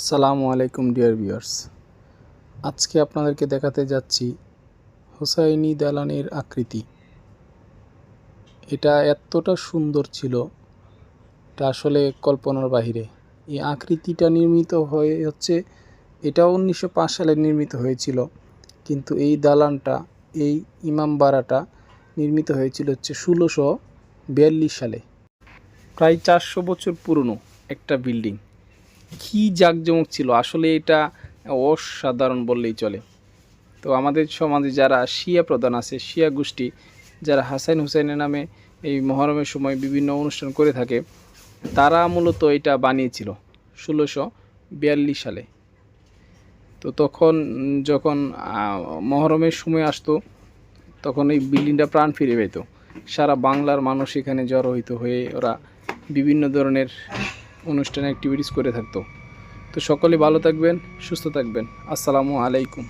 আসসালামু আলাইকুম, dear viewers. আজকে আপনাদেরকে দেখাতে যাচ্ছি হুসাইনি দালানের আকৃতি। এটা এতটা সুন্দর ছিল, এটা আসলে কল্পনার বাহিরে। এই আকৃতিটা নির্মিত হয়ে হচ্ছে, এটা উনিশশো পাঁচ সালে নির্মিত হয়েছিল। কিন্তু এই দালানটা, এই ইমামবাড়াটা নির্মিত হয়েছিল হচ্ছে ষোলোশো সালে। প্রায় চারশো বছর পুরনো একটা বিল্ডিং। কি জাঁকজমক ছিল? আসলে এটা অসাধারণ বললেই চলে। তো আমাদের সমাজে যারা শিয়া প্রধান আছে, শিয়া গোষ্ঠী, যারা হাসাইন হুসাইনের নামে এই মহরমের সময় বিভিন্ন অনুষ্ঠান করে থাকে, তারা মূলত এটা বানিয়েছিল ষোলোশো বিয়াল্লিশ সালে। তো তখন যখন মহরমের সময় আসতো, তখন এই বিল্ডিংটা প্রাণ ফিরে পেত। সারা বাংলার মানুষ এখানে জড়ো হইতো হয়ে ওরা বিভিন্ন ধরনের অনুষ্ঠান অ্যাক্টিভিটিস করে থাকতো। তো সকলে ভালো থাকবেন সুস্থ থাকবেন। আসসালামু আলাইকুম।